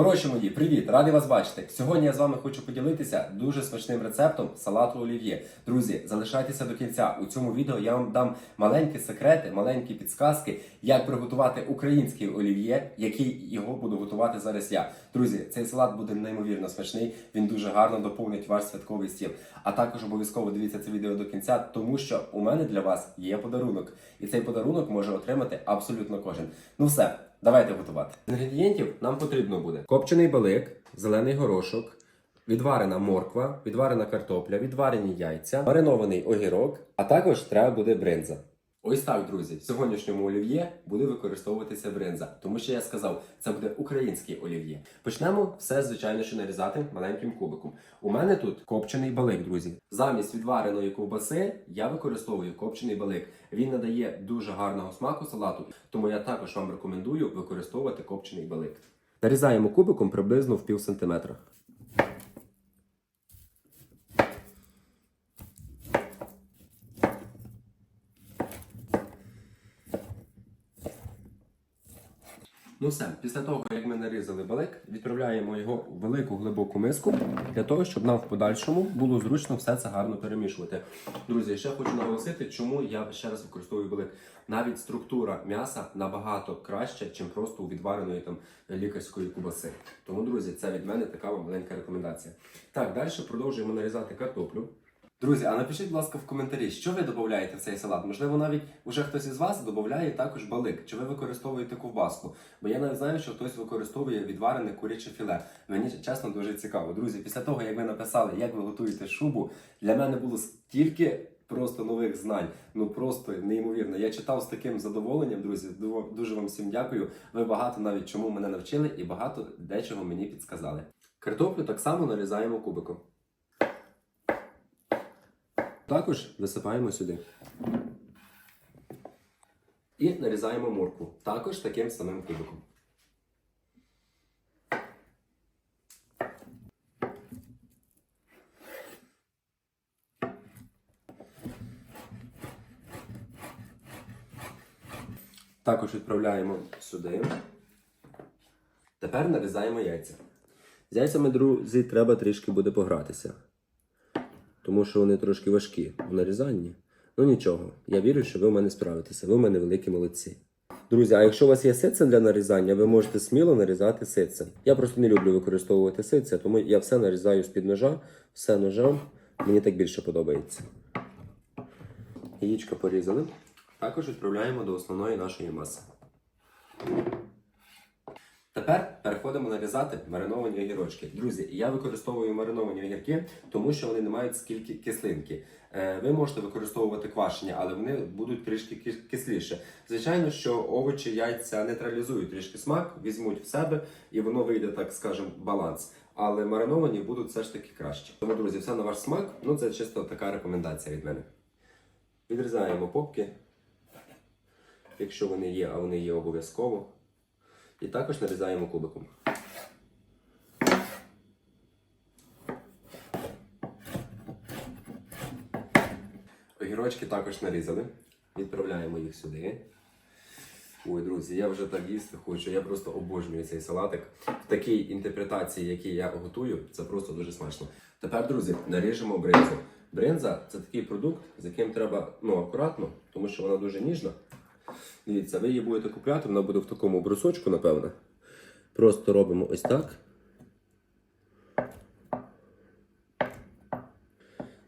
Хороші мої, привіт! Радий вас бачити. Сьогодні я з вами хочу поділитися дуже смачним рецептом салату олів'є. Друзі, залишайтеся до кінця. У цьому відео я вам дам маленькі секрети, маленькі підсказки, як приготувати український олів'є, який його буду готувати зараз я. Друзі, цей салат буде неймовірно смачний. Він дуже гарно доповнить ваш святковий стіл. А також обов'язково дивіться це відео до кінця, тому що у мене для вас є подарунок, і цей подарунок може отримати абсолютно кожен. Ну все. Давайте готувати. Інгредієнтів нам потрібно буде копчений балик, зелений горошок, відварена морква, відварена картопля, відварені яйця, маринований огірок, а також треба буде бринза. Ось так, друзі, в сьогоднішньому олів'є буде використовуватися бринза, тому що я сказав, це буде український олів'є. Почнемо все, звичайно, що нарізати маленьким кубиком. У мене тут копчений балик, друзі. Замість відвареної ковбаси я використовую копчений балик. Він надає дуже гарного смаку салату, тому я також вам рекомендую використовувати копчений балик. Нарізаємо кубиком приблизно в пів сантиметра. Все, після того, як ми нарізали балик, відправляємо його в велику глибоку миску для того, щоб нам в подальшому було зручно все це гарно перемішувати. Друзі, ще хочу наголосити, чому я ще раз використовую балик. Навіть структура м'яса набагато краще, ніж просто у відвареної там лікарської кубаси. Тому, друзі, це від мене така вам маленька рекомендація. Так, далі продовжуємо нарізати картоплю. Друзі, а напишіть, будь ласка, в коментарі, що ви додаєте в цей салат. Можливо, навіть уже хтось із вас додає також балик, чи ви використовуєте ковбаску. Бо я навіть знаю, що хтось використовує відварене куряче філе. Мені чесно дуже цікаво. Друзі, після того, як ви написали, як ви готуєте шубу, для мене було стільки просто нових знань. Ну просто неймовірно. Я читав з таким задоволенням, друзі. Ду- Дуже вам всім дякую. Ви багато навіть чому мене навчили і багато дечого мені підсказали. Картоплю так само нарізаємо кубиком. Також висипаємо сюди. І нарізаємо моркву. Також таким самим кубиком. Також відправляємо сюди. Тепер нарізаємо яйця. З яйцями, друзі, треба трішки буде погратися тому що вони трошки важкі в нарізанні. Ну нічого, я вірю, що ви в мене справитеся. Ви в мене великі молодці. Друзі, а якщо у вас є ситцем для нарізання, ви можете сміло нарізати ситцем. Я просто не люблю використовувати ситця, тому я все нарізаю з-під ножа, все ножом. Мені так більше подобається. Яєчко порізали. Також відправляємо до основної нашої маси. Тепер переходимо нарізати мариновані огірочки. Друзі, я використовую мариновані огірки, тому що вони не мають скільки кислинки. Е, Ви можете використовувати квашені, але вони будуть трішки кис- кисліше. Звичайно, що овочі, яйця нейтралізують трішки смак, візьмуть в себе, і воно вийде, так скажемо, баланс. Але мариновані будуть все ж таки краще. Тому, друзі, все на ваш смак. Ну це чисто така рекомендація від мене. Відрізаємо попки, якщо вони є, а вони є обов'язково. І також нарізаємо кубиком. Огірочки також нарізали. Відправляємо їх сюди. Ой, друзі, я вже так їсти хочу. Я просто обожнюю цей салатик. В такій інтерпретації, якій я готую, це просто дуже смачно. Тепер, друзі, наріжемо бринзу. Бринза це такий продукт, з яким треба ну, акуратно, тому що вона дуже ніжна. Дивіться, ви її будете купляти, вона буде в такому брусочку, напевно. Просто робимо ось так.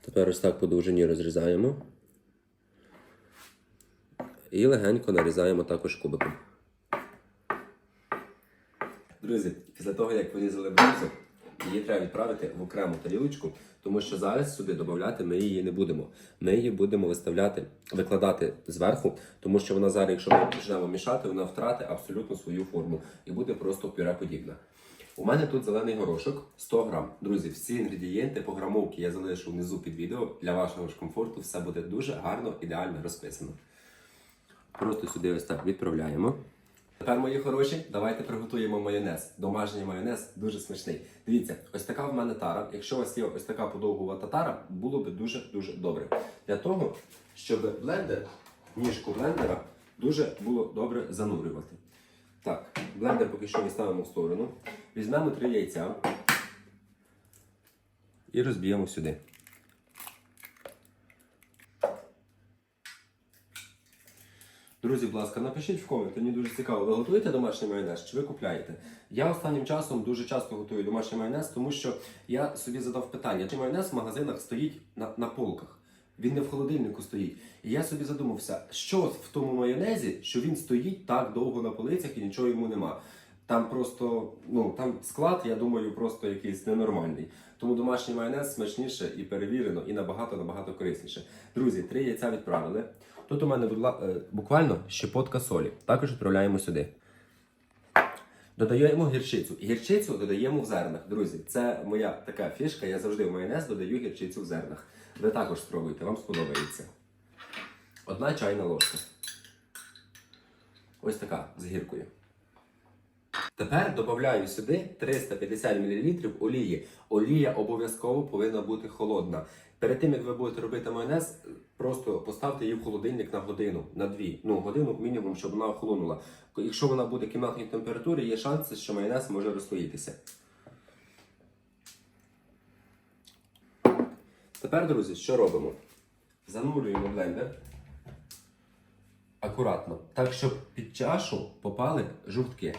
Тепер ось так по довжині розрізаємо. І легенько нарізаємо також кубиком. Друзі, після того, як порізали бринзу, її треба відправити в окрему тарілочку, тому що зараз сюди додати ми її не будемо. Ми її будемо виставляти, викладати зверху, тому що вона зараз, якщо ми почнемо мішати, вона втратить абсолютно свою форму і буде просто пюре подібна. У мене тут зелений горошок 100 грам. Друзі, всі інгредієнти по грамовці я залишу внизу під відео. Для вашого ж комфорту все буде дуже гарно, ідеально розписано. Просто сюди ось так відправляємо. Тепер, мої хороші, давайте приготуємо майонез. Домашній майонез дуже смачний. Дивіться, ось така в мене тара. Якщо у вас є ось така подовгувата тара, було би дуже-дуже добре. Для того, щоб блендер, ніжку блендера, дуже було добре занурювати. Так, блендер поки що відставимо в сторону. Візьмемо три яйця і розб'ємо сюди. Друзі, будь ласка, напишіть в коменти, мені дуже цікаво, ви готуєте домашній майонез чи ви купляєте? Я останнім часом дуже часто готую домашній майонез, тому що я собі задав питання, чи майонез в магазинах стоїть на, на полках. Він не в холодильнику стоїть. І я собі задумався, що в тому майонезі, що він стоїть так довго на полицях і нічого йому нема. Там просто, ну там склад, я думаю, просто якийсь ненормальний. Тому домашній майонез смачніше і перевірено, і набагато набагато корисніше. Друзі, три яйця відправили. Тут у мене е, буквально щепотка солі. Також відправляємо сюди. Додаємо гірчицю. Гірчицю додаємо в зернах. Друзі, це моя така фішка. Я завжди в майонез додаю гірчицю в зернах. Ви також спробуйте, вам сподобається. Одна чайна ложка. Ось така з гіркою. Тепер додаю сюди 350 мл олії. Олія обов'язково повинна бути холодна. Перед тим як ви будете робити майонез, просто поставте її в холодильник на годину, на дві. Ну, годину мінімум, щоб вона охолонула. Якщо вона буде кімнатній температурі, є шанси, що майонез може розслоїтися. Тепер, друзі, що робимо? Занурюємо блендер акуратно, так, щоб під чашу попали жовтки.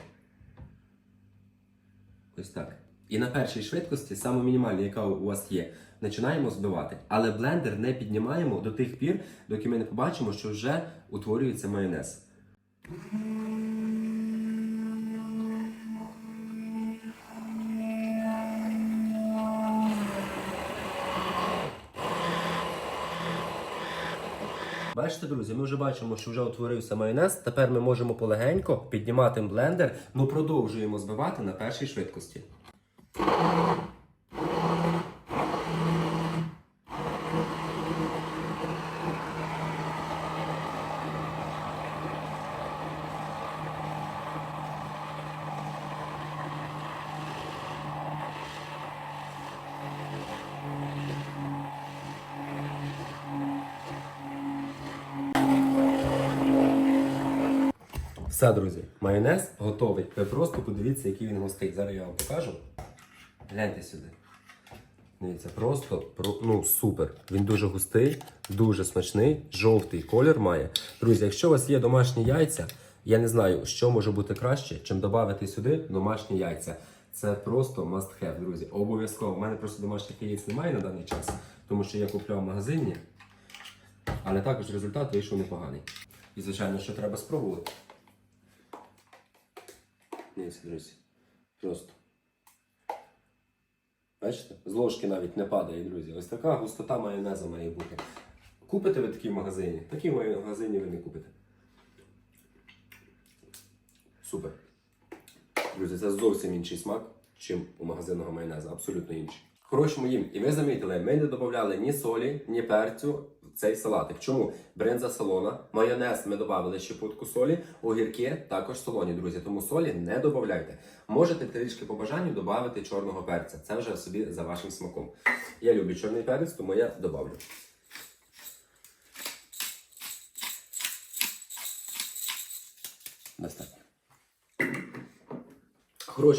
Ось так. І на першій швидкості, саме мінімальній, яка у вас є, починаємо збивати. Але блендер не піднімаємо до тих пір, доки ми не побачимо, що вже утворюється майонез. Бачите, друзі, ми вже бачимо, що вже утворився майонез. Тепер ми можемо полегенько піднімати блендер, ну продовжуємо збивати на першій швидкості. Все, друзі, майонез готовий. Ви просто подивіться, який він густий. Зараз я вам покажу. Гляньте сюди. Дивіться, просто ну, супер. Він дуже густий, дуже смачний, жовтий колір має. Друзі, якщо у вас є домашні яйця, я не знаю, що може бути краще, чим додати сюди домашні яйця. Це просто must have, друзі. Обов'язково. У мене просто домашніх яєць немає на даний час, тому що я купляв в магазині. Але також результат вийшов непоганий. І, звичайно, що треба спробувати. Дивіться, друзі. Просто. Бачите? З ложки навіть не падає, друзі. Ось така густота майонезу має бути. Купите ви такі в магазині? Такі в магазині ви не купите. Супер. Друзі, це зовсім інший смак, чим у магазинного майонезу. Абсолютно інший. Хороші моїм, і ви замітили, ми не додавали ні солі, ні перцю цей салатик. Чому? Бринза солона, майонез ми додали щепотку солі, огірки також солоні, друзі. Тому солі не додавайте. Можете трішки по бажанню додати чорного перця. Це вже собі за вашим смаком. Я люблю чорний перець, тому я додавлю. Достатньо.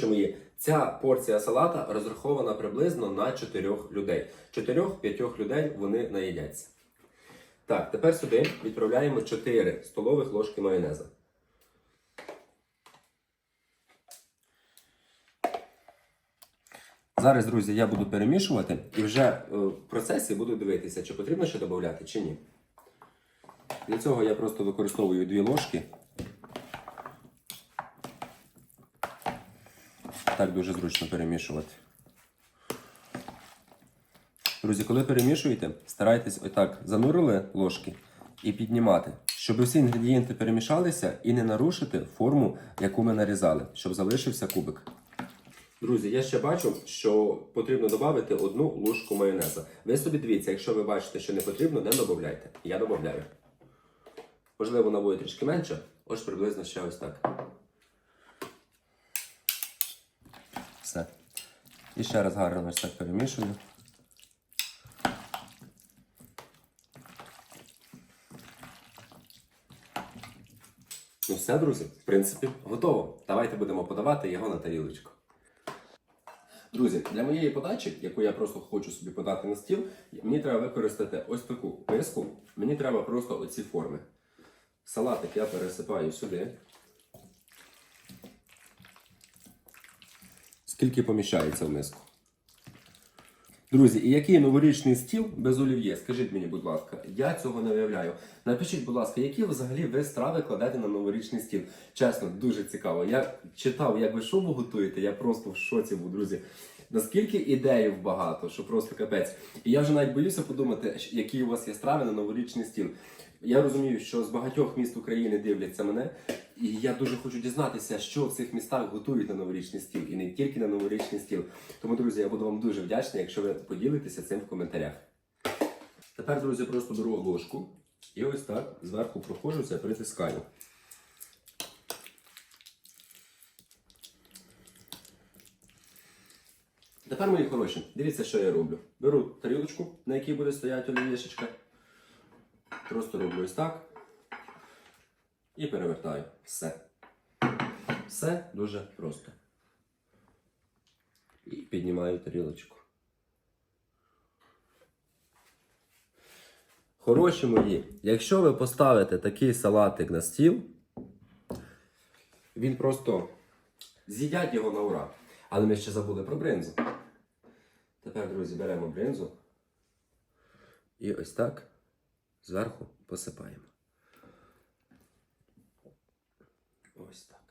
Мої, ця порція салата розрахована приблизно на 4 людей. 4-5 людей вони наїдяться. Так, тепер сюди відправляємо 4 столових ложки майонеза. Зараз, друзі, я буду перемішувати і вже е, в процесі буду дивитися, чи потрібно ще додати, чи ні. Для цього я просто використовую 2 ложки. Так дуже зручно перемішувати. Друзі, коли перемішуєте, старайтесь отак занурили ложки і піднімати, щоб всі інгредієнти перемішалися і не нарушити форму, яку ми нарізали, щоб залишився кубик. Друзі, я ще бачу, що потрібно додати одну ложку майонеза. Ви собі дивіться, якщо ви бачите, що не потрібно, не додавайте. Я додаю. Можливо, вона буде трішки менше, ось приблизно ще ось так. Все. І ще раз гарно ось так перемішую. Ну все, друзі, в принципі, готово. Давайте будемо подавати його на тарілочку. Друзі, для моєї подачі, яку я просто хочу собі подати на стіл, мені треба використати ось таку миску. Мені треба просто оці форми. Салатик я пересипаю сюди. Скільки поміщається в миску? Друзі, і який новорічний стіл без олів'є? Скажіть мені, будь ласка, я цього не уявляю. Напишіть, будь ласка, які взагалі ви страви кладете на новорічний стіл? Чесно, дуже цікаво. Я читав, як ви ви готуєте, я просто в шоці був, друзі. Наскільки ідеїв багато, що просто капець. І я вже навіть боюся подумати, які у вас є страви на новорічний стіл. Я розумію, що з багатьох міст України дивляться мене, і я дуже хочу дізнатися, що в цих містах готують на новорічний стіл, і не тільки на новорічний стіл. Тому, друзі, я буду вам дуже вдячний, якщо ви поділитеся цим в коментарях. Тепер, друзі, просто беру ложку і ось так зверху проходжуся, притискаю. Тепер, мої хороші, дивіться, що я роблю. Беру тарілочку, на якій буде стояти олів'єшечка. Просто роблю ось так. І перевертаю. Все. Все дуже просто. І піднімаю тарілочку. Хороші мої, якщо ви поставите такий салатик на стіл, він просто з'їдять його на ура. Але ми ще забули про бринзу. Тепер, друзі, беремо бринзу. І ось так зверху посипаємо. Ось так.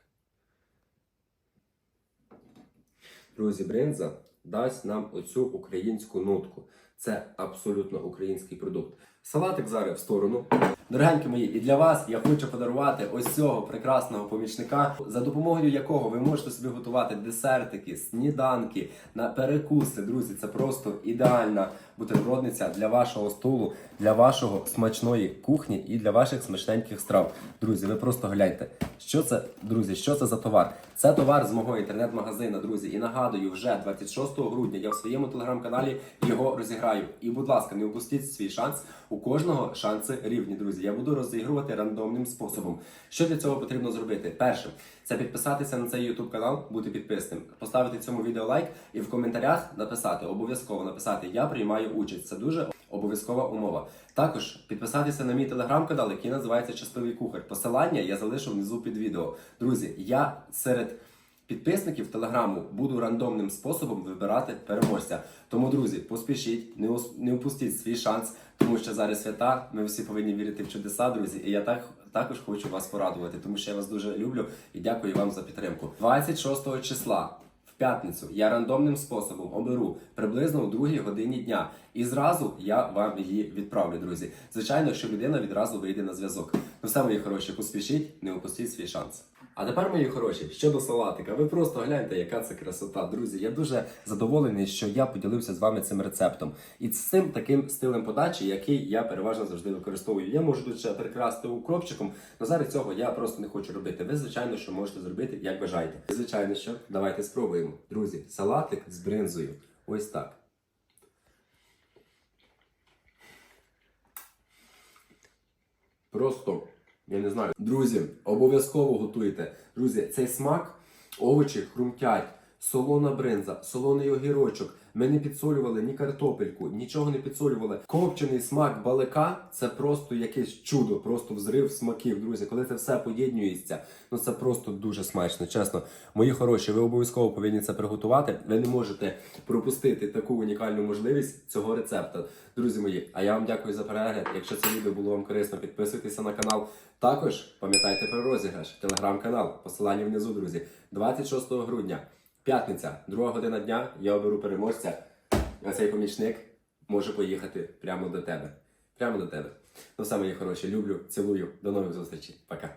Друзі, бринза дасть нам оцю українську нотку. Це абсолютно український продукт. Салатик зараз в сторону. Дорогенькі мої, і для вас я хочу подарувати ось цього прекрасного помічника, за допомогою якого ви можете собі готувати десертики, сніданки, на перекуси. Друзі, це просто ідеальна бутербродниця для вашого столу, для вашого смачної кухні і для ваших смачненьких страв. Друзі, ви просто гляньте, що це, друзі, що це за товар? Це товар з мого інтернет-магазину, друзі. І нагадую, вже 26 грудня я в своєму телеграм-каналі його розіграю. І, будь ласка, не упустіть свій шанс. У кожного шанси рівні, друзі. Я буду розігрувати рандомним способом. Що для цього потрібно зробити? Перше, це підписатися на цей YouTube канал, бути підписним, поставити цьому відео лайк і в коментарях написати, обов'язково написати Я приймаю участь. Це дуже обов'язкова умова. Також підписатися на мій телеграм-канал, який називається Щасливий кухар. Посилання я залишу внизу під відео. Друзі, я серед підписників телеграму буду рандомним способом вибирати переможця. Тому, друзі, поспішіть, не, ус- не упустіть свій шанс, тому що зараз свята. Ми всі повинні вірити в чудеса, друзі. І я так також хочу вас порадувати, тому що я вас дуже люблю і дякую вам за підтримку. 26 числа. В п'ятницю я рандомним способом оберу приблизно у другій годині дня, і зразу я вам її відправлю, друзі. Звичайно, що людина відразу вийде на зв'язок. Ну все, мої хороші, поспішіть, не упустіть свій шанс. А тепер, мої хороші, щодо салатика, ви просто гляньте, яка це красота, друзі. Я дуже задоволений, що я поділився з вами цим рецептом і з цим таким стилем подачі, який я переважно завжди використовую. Я можу тут ще прикрасти укропчиком, але зараз цього я просто не хочу робити. Ви, звичайно, що можете зробити, як бажаєте. Звичайно, що давайте спробуємо. Друзі, салатик з бринзою. Ось так. Просто я не знаю. Друзі, обов'язково готуйте. Друзі, цей смак, овочі хрумтять, солона бринза, солоний огірочок. Ми не підсолювали ні картопельку, нічого не підсолювали. Копчений смак балика це просто якесь чудо, просто взрив смаків, друзі. Коли це все поєднюється, ну це просто дуже смачно. Чесно, мої хороші, ви обов'язково повинні це приготувати. Ви не можете пропустити таку унікальну можливість цього рецепта. Друзі мої, а я вам дякую за перегляд. Якщо це відео було вам корисно, підписуйтеся на канал. Також пам'ятайте про розіграш, телеграм-канал, посилання внизу, друзі. 26 грудня, п'ятниця, друга година дня. Я оберу переможця. А цей помічник може поїхати прямо до тебе. Прямо до тебе. Ну все, мої хороші, люблю, цілую. До нових зустрічей. Пока.